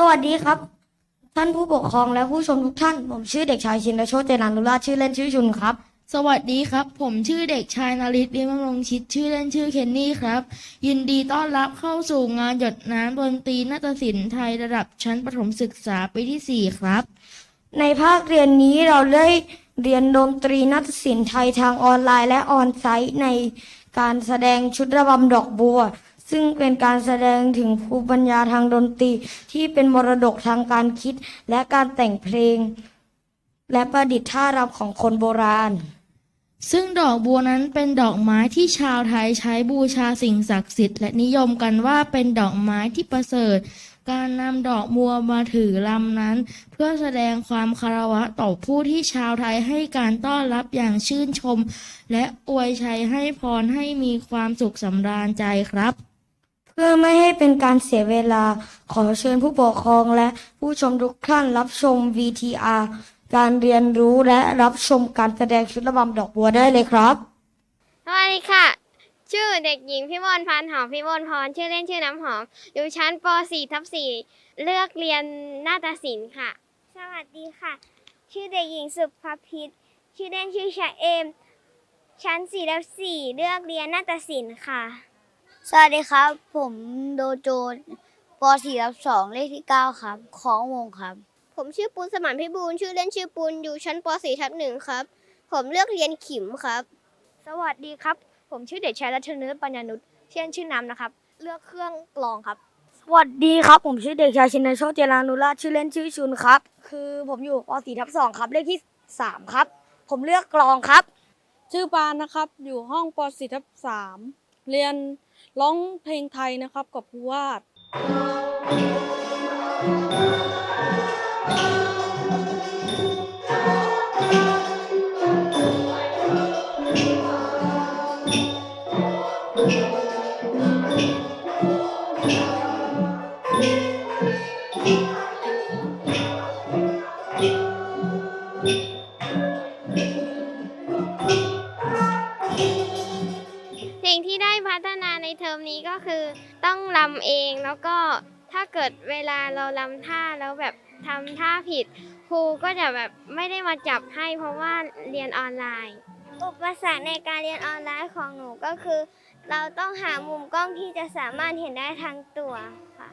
สวัสดีครับ ท่านผู้ปกครองและผู้ชมทุกท่าน ผมชื่อเด็กชายชินโชติเจนานุราชชื่อเล่นชื่อชุนครับ สวัสดีครับ ผมชื่อเด็กชายนาริศเรียนบำรงชิตชื่อเล่นชื่อเคนนี่ครับ ยินดีต้อนรับเข้าสู่งานหยดน้ำดนตรีนาฏศิลป์ไทยระดับชั้นประถมศึกษาปีที่4ครับ ในภาคเรียนนี้เราได้เรียนดนตรีนาฏศิลป์ไทยทางออนไลน์และออนไซต์ในการแสดงชุดระบำดอกบัว ซึ่งเป็นการแสดงถึงภูมิปัญญาทางดนตรีที่เป็นมรดกทางการคิด และการแต่งเพลง และประดิษฐ์ท่ารำของคนโบราณ ซึ่งดอกบัวนั้นเป็นดอกไม้ที่ชาวไทยใช้บูชาสิ่งศักดิ์สิทธิ์และนิยมกันว่าเป็นดอกไม้ที่ประเสริฐ การนำดอกบัวมาถือลำนั้น เพื่อแสดงความคารวะต่อผู้ที่ชาวไทยให้การต้อนรับอย่างชื่นชม และอวยชัยให้พรให้มีความสุขสำราญใจครับ พื่อไม่ให้เป็นการเสียเวลาขอเชิญผู้ปกครองและผู้ชมทุกท่านรับชม VTR การเรียนรู้และรับชมการแสดงชุดระบำดอกบัวได้เลยครับ สวัสดีค่ะ ชื่อเด็กหญิงพิมลพันธ์หอมพิมลพรชื่อเล่นชื่อน้ำหอม อยู่ชั้นป .4 ทับ4เลือกเรียนนาฏศิลป์ค่ะ สวัสดีค่ะ ชื่อเด็กหญิงสุภพิษชื่อเล่นชื่อชาเอม ชั้น4ทับ4เลือกเรียนนาฏศิลป์ค่ะ สวัสดีครับ ผมโดโจป .4 รับ2เลขที่ 9 ครับ ของวงครับ ผมชื่อปูนสมานพิบูลชื่อเล่นชื่อปูนอยู่ชั้นป .4 ทับ1ครับ ผมเลือกเรียนขิมครับ สวัสดีครับ ผมชื่อเด็กชายรัชนฤทธิ์ปัญญานุชเช่นชื่อน้ำนะครับ เลือกเครื่องกลองครับ สวัสดีครับ ผมชื่อเด็กชายชินโชติเจรานุราชชื่อเล่นชื่อชุนครับ คือผมอยู่ป .4 ทับ2ครับเลขที่ 3 ครับ ผมเลือกกลองครับ ชื่อปานนะครับ อยู่ห้องป .4 ทับ3เรียน ร้องเพลงไทยนะครับกับครูวาด พัฒนาในเทอมนี้ก็คือต้องลำเองแล้วก็ถ้าเกิดเวลาเราลำท่าแล้วแบบทำท่าผิด ครูก็จะแบบไม่ได้มาจับให้เพราะว่าเรียนออนไลน์ อุปสรรคในการเรียนออนไลน์ของหนูก็คือ เราต้องหามุมกล้องที่จะสามารถเห็นได้ทั้งตัวค่ะ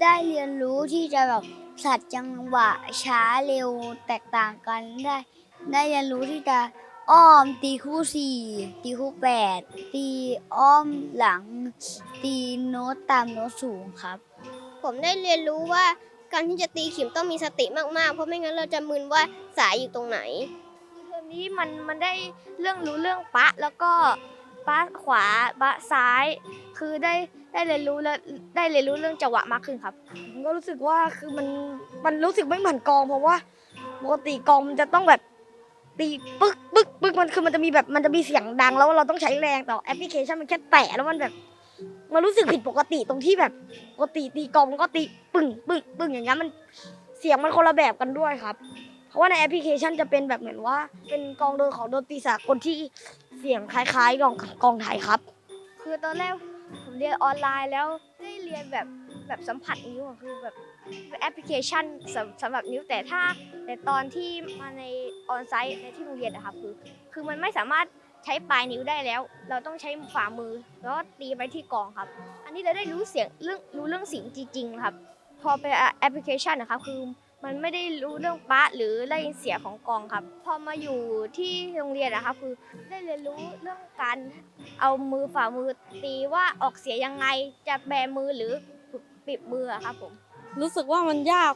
ได้เรียนรู้ที่จะแบบสัดจังหวะช้าเร็วแตกต่างกันได้ ได้เรียนรู้ที่จะ อ้อมตีคู่สี่ตีคู่แปดตีอ้อมหลัง ตีโน้ตตามโน้ตสูงครับ ผมได้เรียนรู้ว่าการที่จะตีขิมต้องมีสติมากๆ เพราะไม่งั้นเราจะมึนว่าสายอยู่ตรงไหนเทอมนี้มันมันได้เรื่องรู้เรื่องปะแล้วก็ปะขวาปะซ้าย คือได้ได้เรียนรู้และได้เรียนรู้เรื่องจังหวะมากขึ้นครับผมก็รู้สึกว่าคือมันมันรู้สึกไม่เหมือนกลองเพราะว่าปกติกลองมันจะต้องแบบ ตีปึ๊กปึ๊กปึ๊กมันคือมันจะมีแบบมันจะมีเสียงดังแล้วเราต้องใช้แรงแต่แอปพลิเคชันมันแค่แตะแล้วมันแบบ มันรู้สึกผิดปกติตรงที่แบบปกติตีกลองมันก็ตีปึ้งปึ้งปึ้งอย่างเงี้ยมันเสียงมันคนละแบบกันด้วยครับ เพราะว่าในแอปพลิเคชันจะเป็นแบบเหมือนว่า เป็นกลองโดยของดนตรีสากลที่เสียงคล้ายๆกลองกลองไทยครับ คือตอนแรกผมเรียนออนไลน์แล้วได้เรียนแบบแบบสัมผัสนิ้วอะคือแบบ แอปพลิเคชันสำสำหรับนิ้วแต่ถ้าแต่ตอนที่มาในออนไซต์ในที่โรงเรียนนะครับคือคือมันไม่สามารถใช้ปลายนิ้วได้แล้ว เราต้องใช้ฝ่ามือ แล้วก็ตีไปที่กองครับ อันนี้เราได้รู้เสียงเรื่องรู้เรื่องเสียงจริงๆครับ พอเป็นแอปพลิเคชันนะครับคือมันไม่ได้รู้เรื่องปะหรือได้ยินเสียงของกองครับ พอมาอยู่ที่โรงเรียนนะครับคือได้เรียนรู้เรื่องการเอามือฝ่ามือตีว่าออกเสียงยังไงจะแบมือหรือปิดมืออะครับผม รู้สึกว่ามันยาก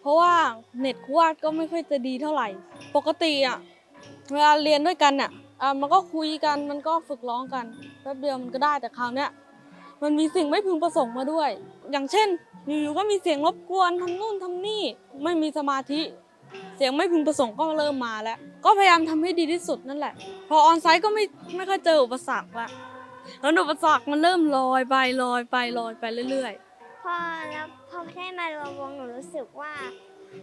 เพราะว่าเน็ตครูวาดก็ไม่ค่อยจะดีเท่าไหร่ ปกติอะเวลาเรียนด้วยกันอะอะมันก็คุยกันมันก็ฝึกร้องกันแป๊บเดียวมันก็ได้แต่คราวเนี้ยมันมีสิ่งไม่พึงประสงค์มาด้วย อย่างเช่นอยู่ๆก็มีเสียงรบกวนทำนู่นทำนี่ไม่มีสมาธิ เสียงไม่พึงประสงค์ก็เริ่มมาแล้ว ก็พยายามทำให้ดีที่สุดนั่นแหละ พอออนไซต์ก็ไม่ไม่ค่อยเจออุปสรรคละแล้วอุปสรรคมันเริ่มลอยไปลอยไปลอยไปเรื่อยๆ พอแล้ว ได้มารวมวงหนูรู้สึกว่า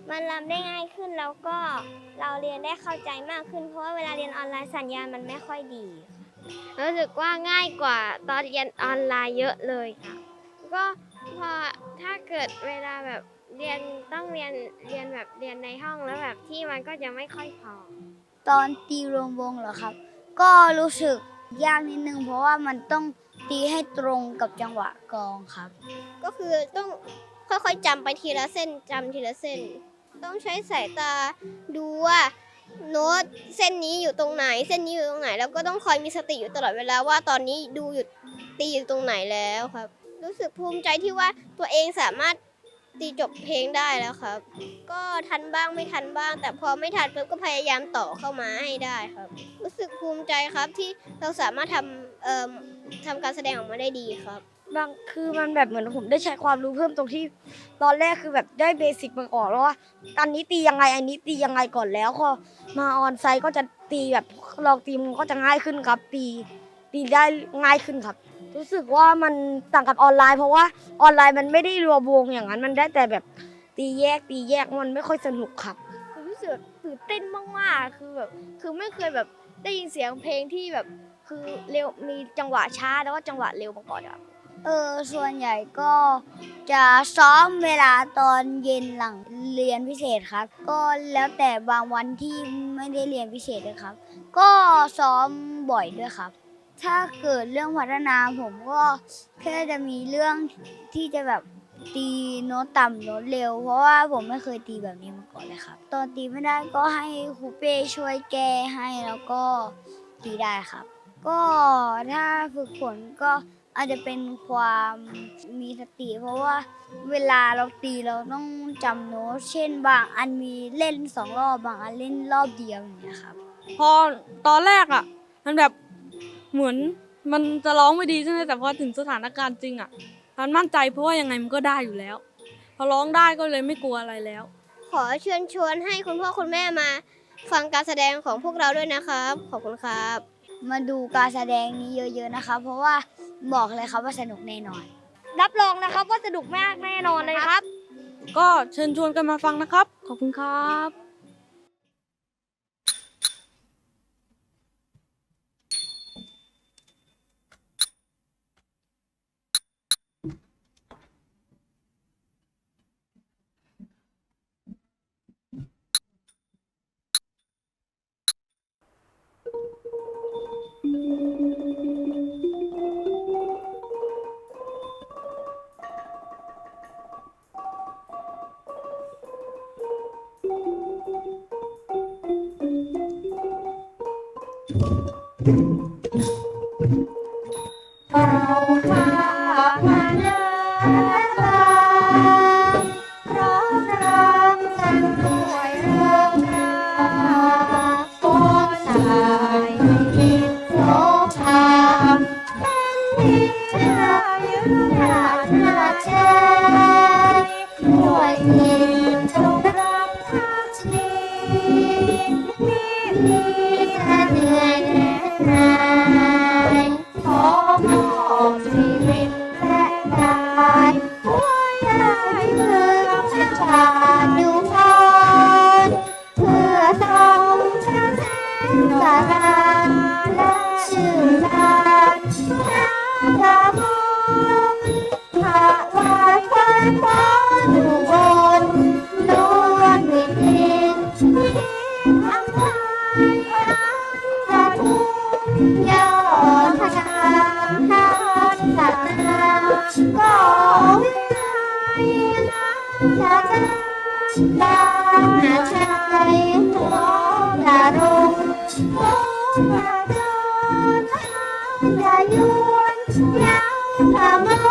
มันรำได้ง่ายขึ้นแล้วก็เราเรียนได้เข้าใจมากขึ้น เพราะว่าเวลาเรียนออนไลน์สัญญาณมันไม่ค่อยดีค่ะรู้สึกว่าง่ายกว่าตอนเรียนออนไลน์เยอะเลยค่ะ ก็พอถ้าเกิดเวลาแบบเรียนต้องเรียนเรียนแบบเรียนในห้องแล้วแบบที่มันก็จะไม่ค่อยพอ ตอนตีรวมวงเหรอครับ ก็รู้สึกยากนิดนึง เพราะว่ามันต้องตีให้ตรงกับจังหวะกลองครับ ก็คือต้อง ค่อยๆจำไปทีละเส้นจำทีละเส้น ต้องใช้สายตาดูว่าโน้ตเส้นนี้อยู่ตรงไหน เส้นนี้อยู่ตรงไหน แล้วก็ต้องคอยมีสติอยู่ตลอดเวลาว่าตอนนี้ดูอยู่ตีอยู่ตรงไหนแล้วครับ รู้สึกภูมิใจที่ว่าตัวเองสามารถตีจบเพลงได้แล้วครับ ก็ทันบ้างไม่ทันบ้าง แต่พอไม่ทันปุ๊บก็พยายามต่อเข้ามาให้ได้ครับ รู้สึกภูมิใจครับที่เราสามารถทำเอ่อทำการแสดงออกมาได้ดีครับ บางคือมันแบบเหมือนผมได้ใช้ความรู้เพิ่มตรงที่ ตอนแรกคือแบบได้เบสิกมาก่อนแล้วว่าอันนี้ตียังไงอันนี้ตียังไงก่อนแล้วพอมาออนไซต์ก็จะตีแบบลองตีมันก็จะง่ายขึ้นครับตีตีได้ง่ายขึ้นครับ รู้สึกว่ามันต่างกับออนไลน์ เพราะว่าออนไลน์มันไม่ได้รวมวงอย่างนั้น มันได้แต่แบบตีแยกตีแยกมันไม่ค่อยสนุกครับรู้สึกตื่นเต้นมากๆคือแบบคือไม่เคยแบบได้ยินเสียงเพลงที่แบบคือเร็วมีจังหวะช้าแล้วก็จังหวะเร็วมาก่อนครับ เออส่วนใหญ่ก็จะซ้อมเวลาตอนเย็นหลังเรียนพิเศษครับ ก็แล้วแต่บางวันที่ไม่ได้เรียนพิเศษนะครับ ก็ซ้อมบ่อยด้วยครับ ถ้าเกิดเรื่องพัฒนาผมก็แค่จะมีเรื่องที่จะแบบตีโน้ตต่ำโน้ตเร็ว เพราะว่าผมไม่เคยตีแบบนี้มาก่อนเลยครับ ตอนตีไม่ได้ก็ให้ครูเป้ช่วยแก้ให้แล้วก็ตีได้ครับ ก็ถ้าฝึกฝนก็ อาจจะเป็นความมีสติ เพราะว่าเวลาเราตีเราต้องจำโน้ตเช่นบางอันมีเล่นสองรอบบางอันเล่นรอบเดียวอย่างเงี้ยครับ พอตอนแรกอะ มันแบบเหมือนมันจะร้องไม่ดีใช่ไหมแต่พอถึงสถานการณ์จริงอะมันมั่นใจเพราะว่ายังไงมันก็ได้อยู่แล้ว พอร้องได้ก็เลยไม่กลัวอะไรแล้ว ขอเชิญชวนให้คุณพ่อคุณแม่มา ฟังการแสดงของพวกเราด้วยนะครับ ขอบคุณครับ มาดูการแสดงนี้เยอะ ๆนะคะ เพราะว่า บอกเลยครับว่าสนุกแน่นอน รับรองนะครับว่าสนุกมากแน่นอนเลยครับ ก็เชิญชวนกันมาฟังนะครับ ขอบคุณครับ เรามา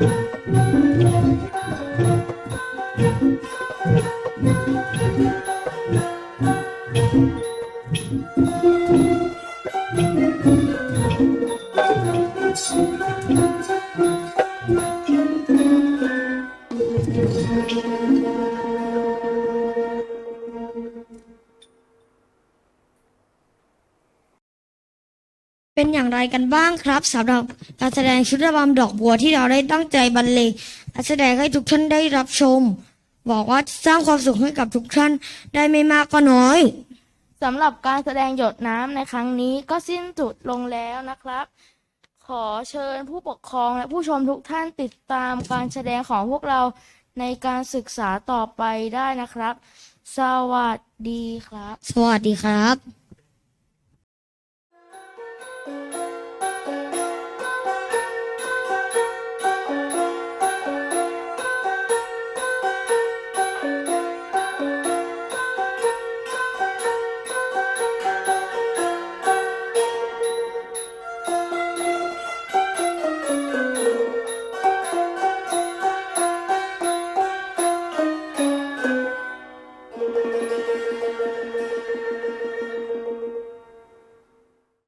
嗯 เป็นอย่างไรกันบ้างครับสำหรับการแสดงชุดระบำดอกบัวที่เราได้ตั้งใจบรรเลงและแสดงให้ทุกท่านได้รับชม บอกว่าสร้างความสุขให้กับทุกท่านได้ไม่มากก็น้อยสำหรับการแสดงหยดน้ำในครั้งนี้ก็สิ้นสุดลงแล้วนะครับ ขอเชิญผู้ปกครองและผู้ชมทุกท่านติดตามการแสดงของพวกเราในการศึกษาต่อไปได้นะครับ สวัสดีครับ สวัสดีครับ